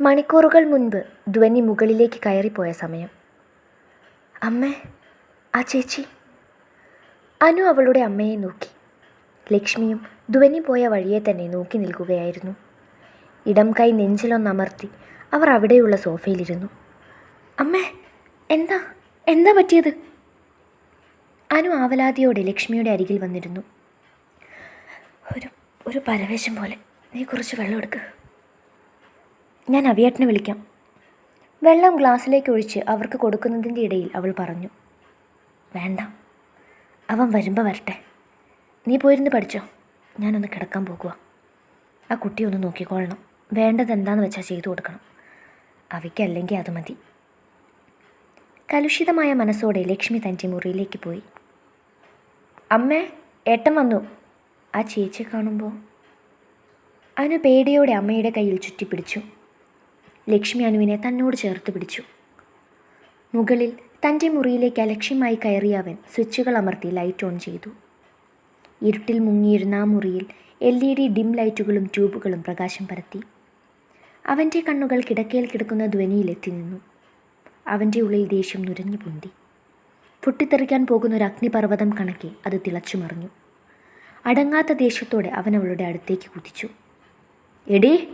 മണിക്കൂറുകൾ മുൻപ് ധ്വനി മുകളിലേക്ക് കയറിപ്പോയ സമയം. അമ്മേ ആ ചേച്ചി. അനു അവളുടെ അമ്മയെ നോക്കി. ലക്ഷ്മിയും ധ്വനി പോയ വഴിയെ തന്നെ നോക്കി നിൽക്കുകയായിരുന്നു. ഇടം കൈ നെഞ്ചിലൊന്നമർത്തി അവർ അവിടെയുള്ള സോഫയിലിരുന്നു. അമ്മേ എന്താ? എന്താ പറ്റിയത്? അനു ആവലാതിയോടെ ലക്ഷ്മിയുടെ അരികിൽ വന്നിരുന്നു. ഒരു ഒരു പരവേശം പോലെ. നീ കുറച്ച് വെള്ളം എടുക്ക്. ഞാൻ അവിയേട്ടനെ വിളിക്കാം. വെള്ളം ഗ്ലാസ്സിലേക്ക് ഒഴിച്ച് അവർക്ക് കൊടുക്കുന്നതിന്റെ ഇടയിൽ അവൾ പറഞ്ഞു വേണ്ട അവൻ വരുമ്പോൾ വരട്ടെ. നീ പോയിരുന്ന് പഠിച്ചോ? ഞാനൊന്ന് കിടക്കാൻ പോകുക ആ കുട്ടി ഒന്ന് നോക്കിക്കൊള്ളണം വേണ്ടത് എന്താണെന്ന് വെച്ചാൽ ചെയ്തു കൊടുക്കണം. അവയ്ക്കല്ലെങ്കിൽ അത് മതി. കലുഷിതമായ മനസ്സോടെ ലക്ഷ്മി തന്റെ മുറിയിലേക്ക് പോയി. അമ്മേ ഏട്ടൻ വന്നു. ആ ചേച്ചിയെ കാണുമ്പോൾ അനു പേടിയോടെ അമ്മയുടെ കയ്യിൽ ചുറ്റിപ്പിടിച്ചു. ലക്ഷ്മി അനുവിനെ തന്നോട് ചേർത്ത് പിടിച്ചു. മുകളിൽ തന്റെ മുറിയിലേക്ക് അലക്ഷ്യമായി കയറിയ അവൻ സ്വിച്ചുകൾ അമർത്തി ലൈറ്റ് ഓൺ ചെയ്തു. ഇരുട്ടിൽ മുങ്ങിയിരുന്ന ആ മുറിയിൽ എൽ ഇ ഡി ഡിം ലൈറ്റുകളും ട്യൂബുകളും പ്രകാശം പരത്തി. അവന്റെ കണ്ണുകൾ കിടക്കയിൽ കിടക്കുന്ന ധ്വനിയിലെത്തി നിന്നു. അവന്റെ ഉള്ളിൽ ദേഷ്യം നുരഞ്ഞു പൊന്തി. പൊട്ടിത്തെറിക്കാൻ പോകുന്ന ഒരു അഗ്നിപർവതം കണക്കെ അത് തിളച്ചു മറിഞ്ഞു അടങ്ങാത്ത ദേഷ്യത്തോടെ അവൻ അവളുടെ അടുത്തേക്ക് കുതിച്ചു. എടീ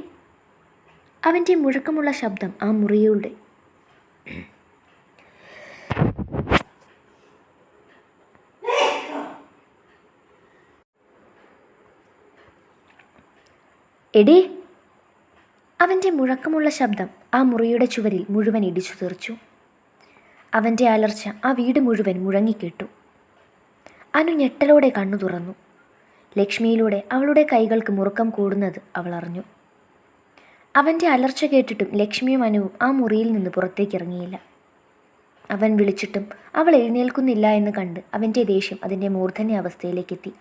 അവന്റെ മുഴക്കമുള്ള ശബ്ദം ആ മുറിയുടെ. എടേ അവന്റെ മുഴക്കമുള്ള ശബ്ദം ആ മുറിയുടെ ചുവരിൽ മുഴുവൻ ഇടിച്ചു തീർച്ചു അവന്റെ അലർച്ച ആ വീട് മുഴുവൻ മുഴങ്ങിക്കേട്ടു. അനു ഞെട്ടലോടെ കണ്ണു തുറന്നു. ലക്ഷ്മിയിലൂടെ അവളുടെ കൈകൾക്ക് മുറുക്കം കൂടുന്നത് അവൾ അറിഞ്ഞു. അവന്റെ അലർച്ച കേട്ടിട്ടും ലക്ഷ്മിയും അനുവും ആ മുറിയിൽ നിന്ന് പുറത്തേക്ക് ഇറങ്ങിയില്ല. അവൻ വിളിച്ചിട്ടും അവൾ എഴുന്നേൽക്കുന്നില്ല എന്ന് കണ്ട് അവന്റെ ദേഷ്യം അതിന്റെ മൂർധന്യ അവസ്ഥയിലേക്കെത്തി.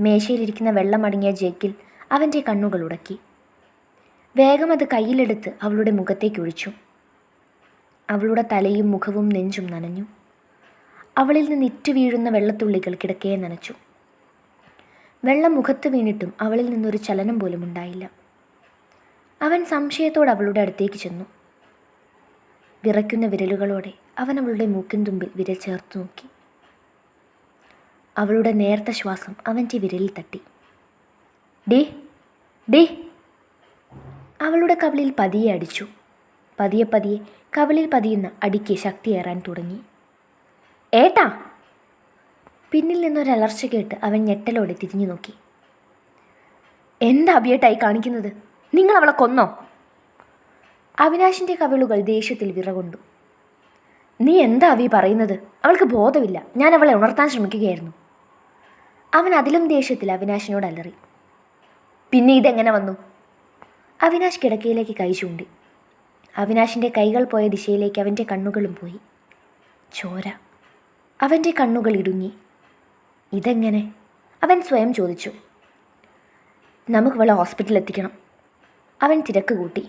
മേശയിലിരിക്കുന്ന വെള്ളമടങ്ങിയ ജഗ്ഗിൽ അവന്റെ കണ്ണുകൾ ഉടക്കി. വേഗം അത് കയ്യിലെടുത്ത് അവളുടെ മുഖത്തേക്ക് ഒഴിച്ചു. അവളുടെ തലയും മുഖവും നെഞ്ചും നനഞ്ഞു. അവളിൽ നിന്ന് ഇറ്റു വീഴുന്ന വെള്ളത്തുള്ളികൾ കിടക്കയെ നനച്ചു. വെള്ളം മുഖത്ത് വീണിട്ടും അവളിൽ നിന്നൊരു ചലനം പോലും ഉണ്ടായില്ല. അവൻ സംശയത്തോടെ അവളുടെ അടുത്തേക്ക് ചെന്നു. വിറയ്ക്കുന്ന വിരലുകളോടെ അവൻ അവളുടെ മൂക്കിൻ തുമ്പിൽ വിരൽ ചേർത്ത് നോക്കി. അവളുടെ നേർത്ത ശ്വാസം അവന്റെ വിരലിൽ തട്ടി. ഡേ ഡേ. അവളുടെ കവിളിൽ പതിയെ അടിച്ചു. പതിയെ പതിയെ കവിളിൽ പതിയുന്ന അടിക്ക് ശക്തിയേറാൻ തുടങ്ങി. ഏട്ടാ. പിന്നിൽ നിന്നൊരലർച്ച കേട്ട് അവൻ ഞെട്ടലോടെ തിരിഞ്ഞു നോക്കി എന്താ അഭിയേട്ടായി കാണിക്കുന്നത്? നിങ്ങൾ അവളെ കൊന്നോ? അവിനാശിന്റെ കവിളുകൾ ദേഷ്യത്തിൽ വിറകൊണ്ടു. നീ എന്താ അവി പറയുന്നത്? അവൾക്ക് ബോധമില്ല. ഞാൻ അവളെ ഉണർത്താൻ ശ്രമിക്കുകയായിരുന്നു. അവൻ അതിലും ദേഷ്യത്തിൽ അവിനാശിനോട് അലറി. പിന്നെ ഇതെങ്ങനെ വന്നു? അവിനാശ് കിടക്കയിലേക്ക് കൈ ചൂണ്ടി. അവിനാശിന്റെ കൈകൾ പോയ ദിശയിലേക്ക് അവന്റെ കണ്ണുകളും പോയി. ചോര. അവന്റെ കണ്ണുകൾ ഇടുങ്ങി. ഇതെങ്ങനെ? അവൻ സ്വയം ചോദിച്ചു. നമുക്ക് ഇവളെ ഹോസ്പിറ്റലിൽ എത്തിക്കണം. അവൻ തിരക്ക് കൂട്ടി.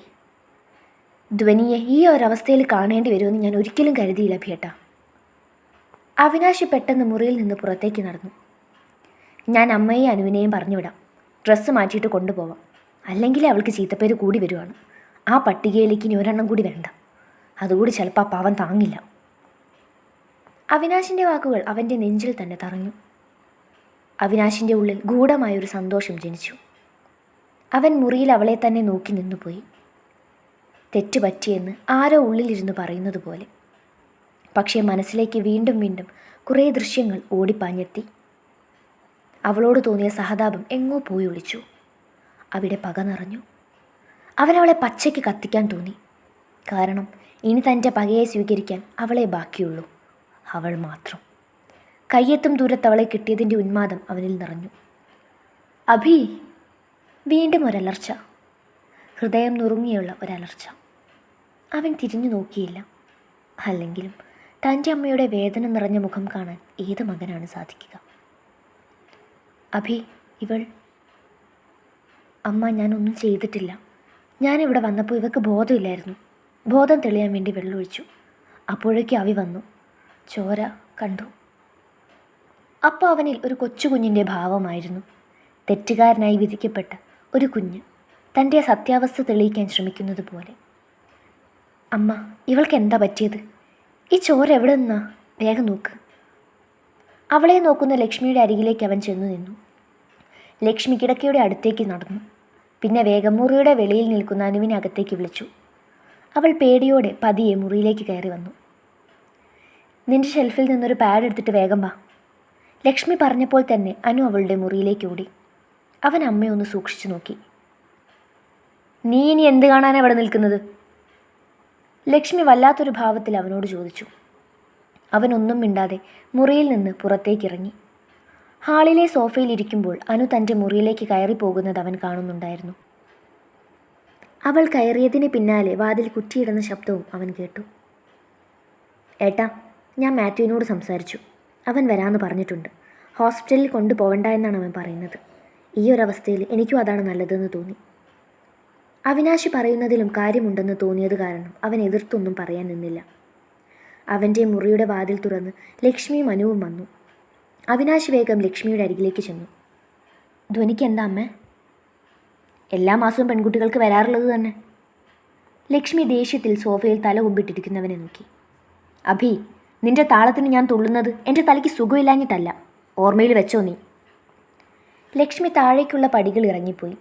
ധ്വനിയെ ഈ ഒരവസ്ഥയിൽ കാണേണ്ടി വരുമെന്ന് ഞാൻ ഒരിക്കലും കരുതിയില്ല ഭേട്ട. അവിനാശി പെട്ടെന്ന് മുറിയിൽ നിന്ന് പുറത്തേക്ക് നടന്നു. ഞാൻ അമ്മയെയും അനുവിനെയും പറഞ്ഞുവിടാം. ഡ്രസ്സ് മാറ്റിയിട്ട് കൊണ്ടുപോവാം. അല്ലെങ്കിൽ അവൾക്ക് ചീത്തപ്പേര് കൂടി വരുവാണ്. ആ പട്ടികയിലേക്ക് ഇനി ഒരെണ്ണം കൂടി വേണ്ട അതുകൂടി ചിലപ്പോൾ ആ പാവം താങ്ങില്ല. അവിനാശിന്റെ വാക്കുകൾ അവന്റെ നെഞ്ചിൽ തന്നെ തറഞ്ഞു. അവിനാശിന്റെ ഉള്ളിൽ ഗൂഢമായൊരു സന്തോഷം ജനിച്ചു. അവൻ മുറിയിൽ അവളെ തന്നെ നോക്കി നിന്നുപോയി. തെറ്റുപറ്റിയെന്ന് ആരോ ഉള്ളിലിരുന്ന് പറയുന്നത് പോലെ. പക്ഷേ മനസ്സിലേക്ക് വീണ്ടും വീണ്ടും കുറേ ദൃശ്യങ്ങൾ ഓടിപ്പാഞ്ഞെത്തി. അവളോട് തോന്നിയ സഹതാപം എങ്ങോ പോയി ഒളിച്ചു. അവിടെ പക നിറഞ്ഞു. അവനവളെ പച്ചയ്ക്ക് കത്തിക്കാൻ തോന്നി. കാരണം ഇനി തന്റെ പകയെ സ്വീകരിക്കാൻ അവളെ ബാക്കിയുള്ളൂ. അവൾ മാത്രം. കയ്യെത്തും ദൂരത്ത് അവളെ കിട്ടിയതിന്റെ ഉന്മാദം അവനിൽ നിറഞ്ഞു. അഭി വീണ്ടും ഒരലർച്ച. ഹൃദയം നുറുങ്ങിയുള്ള ഒരലർച്ച. അവൻ തിരിഞ്ഞു നോക്കിയില്ല. അല്ലെങ്കിലും തന്റെ അമ്മയുടെ വേദന നിറഞ്ഞ മുഖം കാണാൻ ഏത് മകനാണ് സാധിക്കുക? അഭി ഇവൾ. അമ്മ ഞാനൊന്നും ചെയ്തിട്ടില്ല. ഞാനിവിടെ വന്നപ്പോൾ ഇവക്ക് ബോധമില്ലായിരുന്നു. ബോധം തെളിയാൻ വേണ്ടി വെള്ളമൊഴിച്ചു. അപ്പോഴേക്കും അവി വന്നു. ചോര കണ്ടു. അപ്പോൾ അവനിൽ ഒരു കൊച്ചു കുഞ്ഞിന്റെ ഭാവമായിരുന്നു. തെറ്റുകാരനായി വിധിക്കപ്പെട്ട ഒരു കുഞ്ഞ് തന്റെ സത്യാവസ്ഥ തെളിയിക്കാൻ ശ്രമിക്കുന്നത് പോലെ. അമ്മ ഇവൾക്ക് എന്താ പറ്റിയത്? ഈ ചോര എവിടെ നിന്നാ? വേഗം നോക്ക്. അവളെ നോക്കുന്ന ലക്ഷ്മിയുടെ അരികിലേക്ക് അവൻ ചെന്നു നിന്നു. ലക്ഷ്മി കിടക്കയുടെ അടുത്തേക്ക് നടന്നു. പിന്നെ വേഗം മുറിയുടെ വെളിയിൽ നിൽക്കുന്ന അനുവിനെ അകത്തേക്ക് വിളിച്ചു. അവൾ പേടിയോടെ പതിയെ മുറിയിലേക്ക് കയറി വന്നു. നിന്റെ ഷെൽഫിൽ നിന്നൊരു പാഡ് എടുത്തിട്ട് വേഗം വാ. ലക്ഷ്മി പറഞ്ഞപ്പോൾ തന്നെ അനു അവളുടെ മുറിയിലേക്ക് ഓടി. അവൻ അമ്മയെ ഒന്ന് സൂക്ഷിച്ചു നോക്കി. നീ ഇനി എന്ത് കാണാനാണ് അവിടെ നിൽക്കുന്നത്? ലക്ഷ്മി വല്ലാത്തൊരു ഭാവത്തിൽ അവനോട് ചോദിച്ചു. അവനൊന്നും മിണ്ടാതെ മുറിയിൽ നിന്ന് പുറത്തേക്കിറങ്ങി. ഹാളിലെ സോഫയിൽ ഇരിക്കുമ്പോൾ അനു തന്റെ മുറിയിലേക്ക് കയറി പോകുന്നത് അവൻ കാണുന്നുണ്ടായിരുന്നു. അവൾ കയറിയതിന് പിന്നാലെ വാതിൽ കുറ്റിയിടുന്ന ശബ്ദവും അവൻ കേട്ടു. ഏട്ടാ ഞാൻ മാത്യുവിനോട് സംസാരിച്ചു. അവൻ വരാമെന്ന് പറഞ്ഞിട്ടുണ്ട്. ഹോസ്പിറ്റലിൽ കൊണ്ടുപോകണ്ട എന്നാണ് അവൻ പറയുന്നത്. ഈ ഒരവസ്ഥയിൽ എനിക്കും അതാണ് നല്ലതെന്ന് തോന്നി. അവിനാശി പറയുന്നതിലും കാര്യമുണ്ടെന്ന് തോന്നിയത് കാരണം അവൻ എതിർത്തൊന്നും പറയാൻ നിന്നില്ല. അവന്റെ മുറിയുടെ വാതിൽ തുറന്ന് ലക്ഷ്മിയും അനുവും വന്നു. അവിനാശി വേഗം ലക്ഷ്മിയുടെ അരികിലേക്ക് ചെന്നു. ധ്വനിക്ക് എന്താ അമ്മേ? എല്ലാ മാസവും പെൺകുട്ടികൾക്ക് വരാറുള്ളത് തന്നെ. ലക്ഷ്മി ദേഷ്യത്തിൽ സോഫയിൽ തല കുമ്പിട്ടിരിക്കുന്നവനെ നോക്കി. അഭി നിന്റെ താളത്തിന് ഞാൻ തുള്ളുന്നത് എന്റെ തലയ്ക്ക് സുഖമില്ലാഞ്ഞിട്ടല്ല. ഓർമ്മയിൽ വെച്ചോ നീ. ലക്ഷ്മി താഴേക്കുള്ള പടികൾ ഇറങ്ങിപ്പോയി.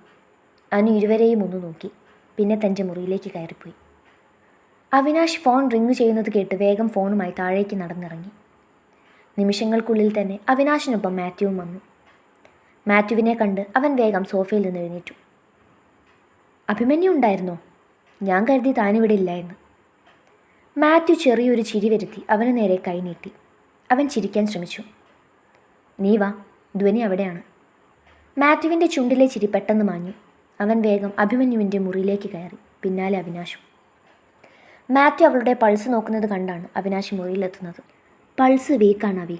അനു ഇരുവരെയും ഒന്ന് നോക്കി. പിന്നെ തന്റെ മുറിയിലേക്ക് കയറിപ്പോയി. അവിനാശ് ഫോൺ റിങ് ചെയ്യുന്നത് കേട്ട് വേഗം ഫോണുമായി താഴേക്ക് നടന്നിറങ്ങി. നിമിഷങ്ങൾക്കുള്ളിൽ തന്നെ അവിനാശിനൊപ്പം മാത്യുവും വന്നു. മാത്യുവിനെ കണ്ട് അവൻ വേഗം സോഫയിൽ നിന്ന് എഴുന്നേറ്റു. അഭിമന്യു ഉണ്ടായിരുന്നോ? ഞാൻ കരുതി താനിവിടെ ഇല്ല എന്ന് മാത്യു ചെറിയൊരു ചിരി വരുത്തി അവന് നേരെ കൈനീട്ടി അവൻ ചിരിക്കാൻ ശ്രമിച്ചു. നീ വാ ധ്വനി അവിടെയാണ്. മാത്യുവിന്റെ ചുണ്ടിലെ ചിരി പെട്ടെന്ന് മാഞ്ഞു. അവൻ വേഗം അഭിമന്യുവിന്റെ മുറിയിലേക്ക് കയറി. പിന്നാലെ അവിനാശും. മാത്യു അവളുടെ പൾസ് നോക്കുന്നത് കണ്ടാണ് അവിനാശ് മുറിയിലെത്തുന്നത്. പൾസ് വീക്കാണ് അവി.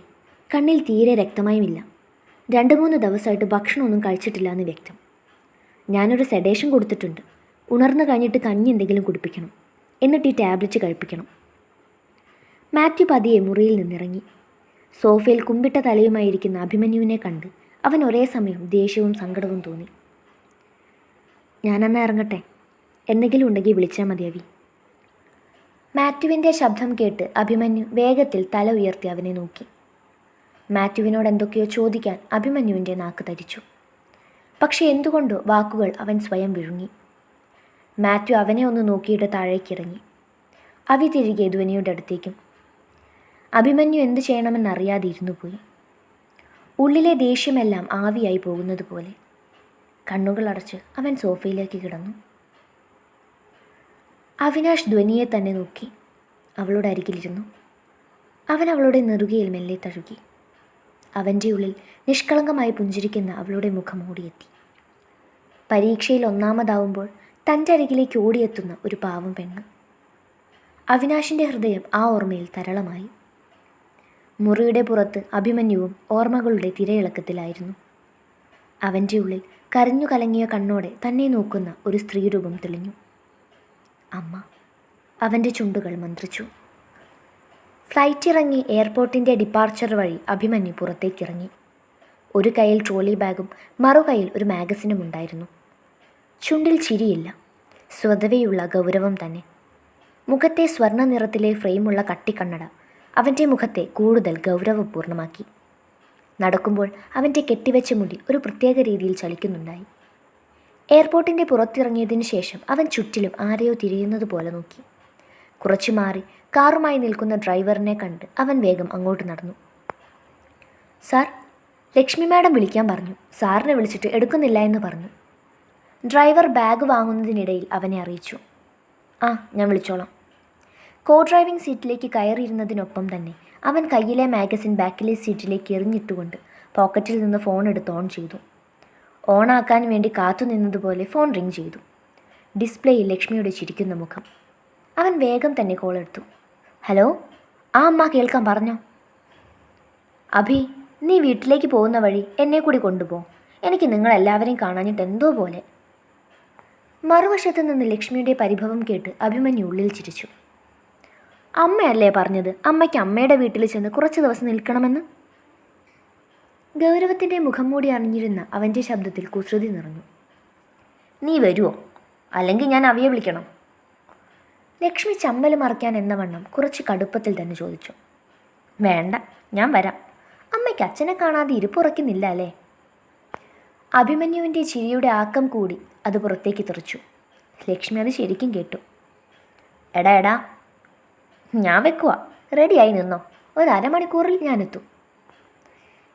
കണ്ണിൽ തീരെ രക്തമയമില്ല. രണ്ട് മൂന്ന് ദിവസമായിട്ട് ഭക്ഷണമൊന്നും കഴിച്ചിട്ടില്ല എന്ന് വ്യക്തം. ഞാനൊരു സെഡേഷൻ കൊടുത്തിട്ടുണ്ട്. ഉണർന്നു കഴിഞ്ഞിട്ട് കഞ്ഞി എന്തെങ്കിലും കുടിപ്പിക്കണം. എന്നിട്ട് ഈ ടാബ്ലറ്റ് കഴിപ്പിക്കണം. മാത്യു പതിയെ മുറിയിൽ നിന്നിറങ്ങി. സോഫയിൽ കുമ്പിട്ട തലയുമായിരിക്കുന്ന അഭിമന്യുവിനെ കണ്ട് അവൻ ഒരേ സമയം ദേഷ്യവും സങ്കടവും തോന്നി. ഞാനന്ന് ഇറങ്ങട്ടെ. എന്തെങ്കിലും ഉണ്ടെങ്കിൽ വിളിച്ചാൽ മതിയാവി മാത്യുവിന്റെ ശബ്ദം കേട്ട് അഭിമന്യു വേഗത്തിൽ തല ഉയർത്തി അവനെ നോക്കി. മാത്യുവിനോട് എന്തൊക്കെയോ ചോദിക്കാൻ അഭിമന്യുവിന്റെ നാക്ക് തരിച്ചു. പക്ഷെ എന്തുകൊണ്ടോ വാക്കുകൾ അവൻ സ്വയം വിഴുങ്ങി. മാത്യു അവനെ ഒന്ന് നോക്കിയിട്ട് താഴേക്കിറങ്ങി അവി തിരികെ ധ്വനിയുടെ അടുത്തേക്കും. അഭിമന്യു എന്ത് ചെയ്യണമെന്നറിയാതെ ഇരുന്നു പോയി. ഉള്ളിലെ ദേഷ്യമെല്ലാം ആവിയായി പോകുന്നത് പോലെ കണ്ണുകൾ അടച്ച് അവൻ സോഫയിലേക്ക് കിടന്നു. അവിനാഷ് ധ്വനിയെ തന്നെ നോക്കി അവളുടെ അരികിലിരുന്നു. അവൻ അവളുടെ നെറുകയിൽ മെല്ലെ തഴുകി. അവന്റെ ഉള്ളിൽ നിഷ്കളങ്കമായി പുഞ്ചിരിക്കുന്ന അവളുടെ മുഖം ഓടിയെത്തി പരീക്ഷയിൽ ഒന്നാമതാവുമ്പോൾ തന്റെ അരികിലേക്ക് ഓടിയെത്തുന്ന ഒരു പാവം പെണ്ണ്. അവിനാശിന്റെ ഹൃദയം ആ ഓർമ്മയിൽ തരളമായി. മുറിയുടെ പുറത്ത് അഭിമന്യുവും ഓർമ്മകളുടെ തിരയിളക്കത്തിലായിരുന്നു. അവന്റെ ഉള്ളിൽ കരഞ്ഞു കലങ്ങിയ കണ്ണോടെ തന്നെ നോക്കുന്ന ഒരു സ്ത്രീരൂപം തെളിഞ്ഞു. അമ്മ അവന്റെ ചുണ്ടുകൾ മന്ത്രിച്ചു. ഫ്ലൈറ്റ് ഇറങ്ങി എയർപോർട്ടിന്റെ ഡിപ്പാർച്ചർ വഴി അഭിമന്യു പുറത്തേക്കിറങ്ങി. ഒരു കയ്യിൽ ട്രോളി ബാഗും മറുകൈയിൽ ഒരു മാഗസിനും ഉണ്ടായിരുന്നു. ചുണ്ടിൽ ചിരിയില്ല സ്വതവേയുള്ള ഗൗരവം തന്നെ. മുഖത്തെ സ്വർണ നിറത്തിലെ ഫ്രെയിമുള്ള കട്ടിക്കണ്ണട അവന്റെ മുഖത്തെ കൂടുതൽ ഗൗരവപൂർണമാക്കി നടക്കുമ്പോൾ അവന്റെ കെട്ടിവെച്ച മുടി ഒരു പ്രത്യേക രീതിയിൽ ചലിക്കുന്നുണ്ടായി. എയർപോർട്ടിന്റെ പുറത്തിറങ്ങിയതിനു ശേഷം അവൻ ചുറ്റിലും ആരെയോ തിരിയുന്നത് പോലെ നോക്കി. കുറച്ചു മാറി കാറുമായി നിൽക്കുന്ന ഡ്രൈവറിനെ കണ്ട് അവൻ വേഗം അങ്ങോട്ട് നടന്നു. സാർ ലക്ഷ്മി മാഡം വിളിക്കാൻ പറഞ്ഞു. സാറിനെ വിളിച്ചിട്ട് എടുക്കുന്നില്ല എന്ന് പറഞ്ഞു. ഡ്രൈവർ ബാഗ് വാങ്ങുന്നതിനിടയിൽ അവനെ അറിയിച്ചു. ആ ഞാൻ വിളിച്ചോളാം. കോ ഡ്രൈവിംഗ് സീറ്റിലേക്ക് കയറിയിരുന്നതിനൊപ്പം തന്നെ അവൻ കയ്യിലെ മാഗസിൻ ബാക്കിലെ സീറ്റിലേക്ക് എറിഞ്ഞിട്ടുകൊണ്ട് പോക്കറ്റിൽ നിന്ന് ഫോൺ എടുത്ത് ഓൺ ചെയ്തു. ഓണാക്കാൻ വേണ്ടി കാത്തുനിന്നതുപോലെ ഫോൺ റിങ് ചെയ്തു. ഡിസ്പ്ലേയിൽ ലക്ഷ്മിയുടെ ചിരിക്കുന്ന മുഖം. അവൻ വേഗം തന്നെ കോൾ എടുത്തു. ഹലോ ആ അമ്മ കേൾക്കാൻ പറഞ്ഞോ? അഭി നീ വീട്ടിലേക്ക് പോകുന്ന വഴി എന്നെ കൂടി കൊണ്ടുപോ. എനിക്ക് നിങ്ങളെല്ലാവരെയും കാണാഞ്ഞിട്ട് എന്തോ പോലെ. മറുവശത്ത് നിന്ന് ലക്ഷ്മിയുടെ പരിഭവം കേട്ട് അഭിമന്യു ഉള്ളിൽ ചിരിച്ചു. അമ്മയല്ലേ പറഞ്ഞത്? അമ്മയ്ക്ക് അമ്മയുടെ വീട്ടിൽ ചെന്ന് കുറച്ച് ദിവസം നിൽക്കണമെന്ന്? ഗൗരവത്തിന്റെ മുഖം മൂടി അറിഞ്ഞിരുന്ന അവന്റെ ശബ്ദത്തിൽ കുസൃതി നിറഞ്ഞു. നീ വരുമോ അല്ലെങ്കിൽ ഞാൻ അവിയെ വിളിക്കണം? ലക്ഷ്മി ചമ്മൽ മറിക്കാൻ എന്ന വണ്ണം കുറച്ച് കടുപ്പത്തിൽ തന്നെ ചോദിച്ചു. വേണ്ട ഞാൻ വരാം. അമ്മയ്ക്ക് അച്ഛനെ കാണാതെ ഇരിപ്പുറയ്ക്കുന്നില്ല അല്ലേ? അഭിമന്യുവിന്റെ ചിരിയുടെ ആക്കം കൂടി അത് പുറത്തേക്ക് തെറിച്ചു. ലക്ഷ്മി അത് ശരിക്കും കേട്ടു. എടാ എടാ ഞാൻ വെക്കുക റെഡിയായി നിന്നോ. ഒരു അരമണിക്കൂറിൽ ഞാനെത്തും.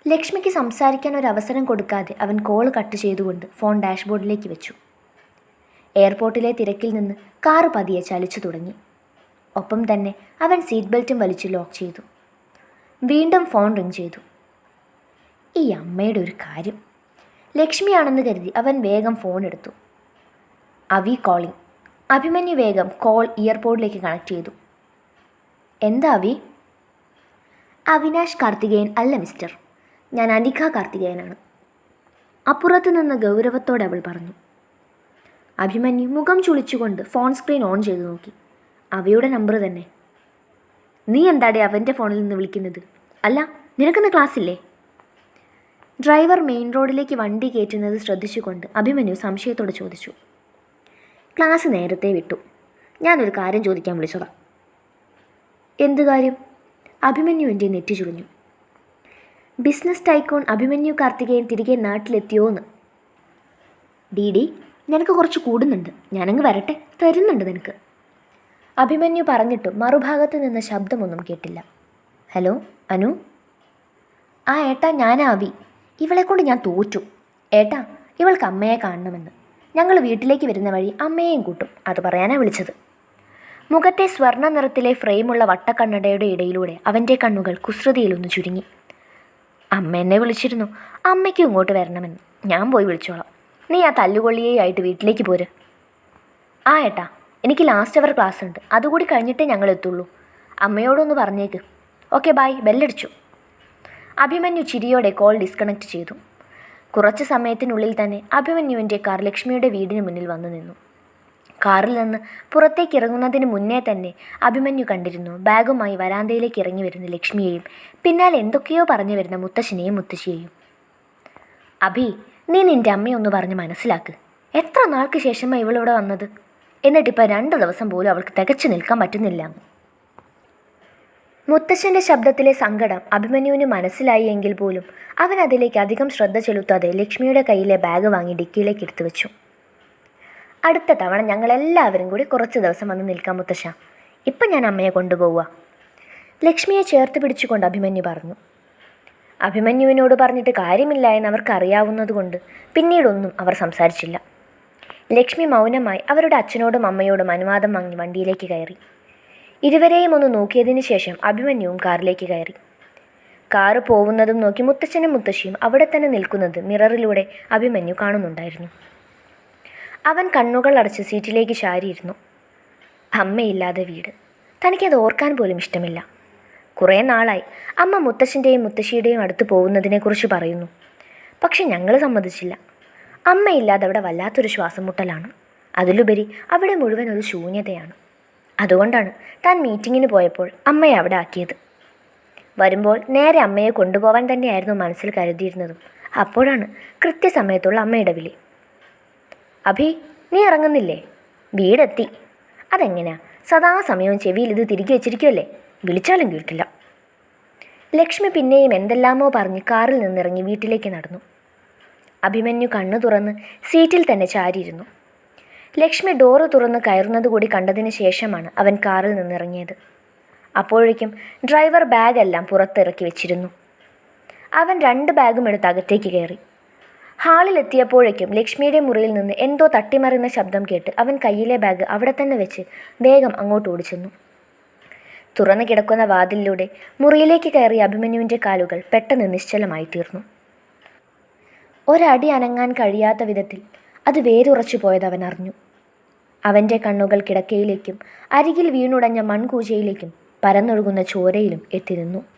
ലക്ഷ്മിക്ക് സംസാരിക്കാൻ ഒരു അവസരം കൊടുക്കാതെ അവൻ കോൾ കട്ട് ചെയ്തുകൊണ്ട് ഫോൺ ഡാഷ്ബോർഡിലേക്ക് വെച്ചു. എയർപോർട്ടിലെ തിരക്കിൽ നിന്ന് കാറ് പതിയെ ചലിച്ചു തുടങ്ങി. ഒപ്പം തന്നെ അവൻ സീറ്റ് ബെൽറ്റും വലിച്ച് ലോക്ക് ചെയ്തു. വീണ്ടും ഫോൺ റിങ് ചെയ്തു. ഈ അമ്മയുടെ ഒരു കാര്യം. ലക്ഷ്മിയാണെന്ന് കരുതി അവൻ വേഗം ഫോൺ എടുത്തു. അവി കോളിംഗ്. അഭിമന്യു വേഗം കോൾ ഇയർപോർട്ടിലേക്ക് കണക്ട് ചെയ്തു. എന്താ അവി? അവിനാഷ് കാർത്തികേയൻ അല്ല മിസ്റ്റർ. ഞാൻ അനിഖ കാർത്തികേയനാണ്. അപ്പുറത്ത് നിന്ന് ഗൗരവത്തോടെ അവൾ പറഞ്ഞു. അഭിമന്യു മുഖം ചുളിച്ചുകൊണ്ട് ഫോൺ സ്ക്രീൻ ഓൺ ചെയ്തു നോക്കി. അവയുടെ നമ്പർ തന്നെ. നീ എന്താടെ അവന്റെ ഫോണിൽ നിന്ന് വിളിക്കുന്നത്? അല്ല നിനക്കിന്ന് ക്ലാസ്സില്ലേ? ഡ്രൈവർ മെയിൻ റോഡിലേക്ക് വണ്ടി കയറ്റുന്നത് ശ്രദ്ധിച്ചുകൊണ്ട് അഭിമന്യു സംശയത്തോടെ ചോദിച്ചു. ക്ലാസ് നേരത്തെ വിട്ടു. ഞാനൊരു കാര്യം ചോദിക്കാൻ വിളിച്ചതാ. എന്ത് കാര്യം? അഭിമന്യുവിന്റെ നെറ്റി ചുളിഞ്ഞു. ബിസിനസ് ടൈക്കോൺ അഭിമന്യു കാർത്തികേയൻ തിരികെ നാട്ടിലെത്തിയോന്ന്. ഡി ഡി നിനക്ക് കുറച്ച് കൂടുന്നുണ്ട്. ഞാനങ്ങ് വരട്ടെ. തരുന്നുണ്ട് നിനക്ക്. അഭിമന്യു പറഞ്ഞിട്ടും മറുഭാഗത്ത് നിന്ന് ശബ്ദമൊന്നും കേട്ടില്ല. ഹലോ അനു? ആ ഏട്ടാ ഞാനാ അഭി ഇവളെ കൊണ്ട് ഞാൻ തോറ്റു. ഏട്ടാ ഇവൾക്ക് അമ്മയെ കാണണമെന്ന്. ഞങ്ങൾ വീട്ടിലേക്ക് വരുന്ന വഴി അമ്മയെയും കൂട്ടും. അത് പറയാനാണ് വിളിച്ചത്. മുഖത്തെ സ്വർണ നിറത്തിലെ ഫ്രെയിമുള്ള വട്ടക്കണ്ണടയുടെ ഇടയിലൂടെ അവന്റെ കണ്ണുകൾ കുസൃതിയിലൊന്ന് ചുരുങ്ങി. അമ്മ എന്നെ വിളിച്ചിരുന്നു. അമ്മയ്ക്കും ഇങ്ങോട്ട് വരണമെന്ന്. ഞാൻ പോയി വിളിച്ചോളാം. നീ ആ തല്ലുകൊള്ളിയായിട്ട് വീട്ടിലേക്ക് പോര്. ആ ഏട്ടാ എനിക്ക് ലാസ്റ്റ് അവർ ക്ലാസ് ഉണ്ട്. അതുകൂടി കഴിഞ്ഞിട്ടേ ഞങ്ങൾ എത്തുള്ളൂ. അമ്മയോടൊന്ന് പറഞ്ഞേക്ക്. Okay bye ബെല്ലടിച്ചു. അഭിമന്യു ചിരിയോടെ കോൾ ഡിസ്കണക്ട് ചെയ്തു. കുറച്ച് സമയത്തിനുള്ളിൽ തന്നെ അഭിമന്യുവിന്റെ കാർ ലക്ഷ്മിയുടെ വീടിന് മുന്നിൽ വന്നു നിന്നു. കാറിൽ നിന്ന് പുറത്തേക്ക് ഇറങ്ങുന്നതിന് മുന്നേ തന്നെ അഭിമന്യു കണ്ടിരുന്നു. ബാഗുമായി വരാന്തയിലേക്ക് ഇറങ്ങി വരുന്ന ലക്ഷ്മിയെയും പിന്നാലെ എന്തൊക്കെയോ പറഞ്ഞു വരുന്ന മുത്തശ്ശനെയും മുത്തശ്ശിയെയും. അഭി നീ നിന്റെ അമ്മയൊന്ന് പറഞ്ഞ് മനസ്സിലാക്ക്. എത്ര നാൾക്ക് ശേഷമാണ് ഇവളിവിടെ വന്നത്? എന്നിട്ടിപ്പോൾ രണ്ട് ദിവസം പോലും അവൾക്ക് തികച്ചു നിൽക്കാൻ പറ്റുന്നില്ല. മുത്തശ്ശന്റെ ശബ്ദത്തിലെ സങ്കടം അഭിമന്യുവിന് മനസ്സിലായി എങ്കിൽ പോലും അവൻ അതിലേക്ക് അധികം ശ്രദ്ധ ചെലുത്താതെ ലക്ഷ്മിയുടെ കയ്യിലെ ബാഗ് വാങ്ങി ഡിക്കിയിലേക്ക് എടുത്തു വെച്ചു അടുത്ത തവണ ഞങ്ങളെല്ലാവരും കൂടി കുറച്ച് ദിവസം വന്ന് നിൽക്കാം മുത്തശ്ശ. ഇപ്പം ഞാൻ അമ്മയെ കൊണ്ടുപോവുക. ലക്ഷ്മിയെ ചേർത്ത് പിടിച്ചുകൊണ്ട് അഭിമന്യു പറഞ്ഞു. അഭിമന്യുവിനോട് പറഞ്ഞിട്ട് കാര്യമില്ല എന്ന് അവർക്ക് അറിയാവുന്നതുകൊണ്ട് പിന്നീടൊന്നും അവർ സംസാരിച്ചില്ല. ലക്ഷ്മി മൗനമായി അവരുടെ അച്ഛനോടും അമ്മയോടും അനുവാദം വാങ്ങി വണ്ടിയിലേക്ക് കയറി. ഇരുവരെയും ഒന്ന് നോക്കിയതിന് ശേഷം അഭിമന്യുവും കാറിലേക്ക് കയറി. കാറ് പോകുന്നതും നോക്കി മുത്തശ്ശനും മുത്തശ്ശിയും അവിടെ തന്നെ നിൽക്കുന്നത് മിററിലൂടെ അഭിമന്യു കാണുന്നുണ്ടായിരുന്നു. അവൻ കണ്ണുകൾ അടച്ച് സീറ്റിലേക്ക് ചാരിയിരുന്നു. അമ്മയില്ലാതെ വീട്. തനിക്കത് ഓർക്കാൻ പോലും ഇഷ്ടമില്ല. കുറേ നാളായി അമ്മ മുത്തശ്ശന്റെയും മുത്തശ്ശിയുടെയും അടുത്ത് പോകുന്നതിനെക്കുറിച്ച് പറയുന്നു. പക്ഷെ ഞങ്ങൾ സമ്മതിച്ചില്ല. അമ്മയില്ലാതെ അവിടെ വല്ലാത്തൊരു ശ്വാസം മുട്ടലാണ് അതിലുപരി അവിടെ മുഴുവൻ ഒരു ശൂന്യതയാണ്. അതുകൊണ്ടാണ് താൻ മീറ്റിങ്ങിന് പോയപ്പോൾ അമ്മയെ അവിടെ ആക്കിയത്. വരുമ്പോൾ നേരെ അമ്മയെ കൊണ്ടുപോകാൻ തന്നെയായിരുന്നു മനസ്സിൽ കരുതിയിരുന്നതും. അപ്പോഴാണ് കൃത്യസമയത്തുള്ള അമ്മയുടെ വിളി. അഭി നീ ഇറങ്ങുന്നില്ലേ? വീടെത്തി. അതെങ്ങനെയാ സദാസമയവും ചെവിയിൽ ഇത് തിരികെ വെച്ചിരിക്കുമല്ലേ വിളിച്ചാലും കേൾക്കില്ല ലക്ഷ്മി പിന്നെയും എന്തെല്ലാമോ പറഞ്ഞ് കാറിൽ നിന്നിറങ്ങി വീട്ടിലേക്ക് നടന്നു. അഭിമന്യു കണ്ണു തുറന്ന് സീറ്റിൽ തന്നെ ചാരിയിരുന്നു. ലക്ഷ്മി ഡോറ് തുറന്ന് കയറുന്നത് കൂടി കണ്ടതിന് ശേഷമാണ് അവൻ കാറിൽ നിന്നിറങ്ങിയത്. അപ്പോഴേക്കും ഡ്രൈവർ ബാഗെല്ലാം പുറത്തിറക്കി വെച്ചിരുന്നു. അവൻ രണ്ട് ബാഗും എടുത്ത് അകത്തേക്ക് കയറി. ഹാളിലെത്തിയപ്പോഴേക്കും ലക്ഷ്മിയുടെ മുറിയിൽ നിന്ന് എന്തോ തട്ടിമറിയുന്ന ശബ്ദം കേട്ട് അവൻ കയ്യിലെ ബാഗ് അവിടെ തന്നെ വെച്ച് വേഗം അങ്ങോട്ട് ഓടിച്ചെന്നു. തുറന്നു കിടക്കുന്ന വാതിലിലൂടെ മുറിയിലേക്ക് കയറിയ അഭിമന്യുവിന്റെ കാലുകൾ പെട്ടെന്ന് നിശ്ചലമായി തീർന്നു. ഒരടി അനങ്ങാൻ കഴിയാത്ത വിധത്തിൽ അത് വേരുറച്ചു പോയത് അവൻ അറിഞ്ഞു. അവന്റെ കണ്ണുകൾ കിടക്കയിലേക്കും അരികിൽ വീണുടഞ്ഞ മൺകൂജയിലേക്കും പരന്നൊഴുകുന്ന ചോരയിലും എത്തി നിന്നു.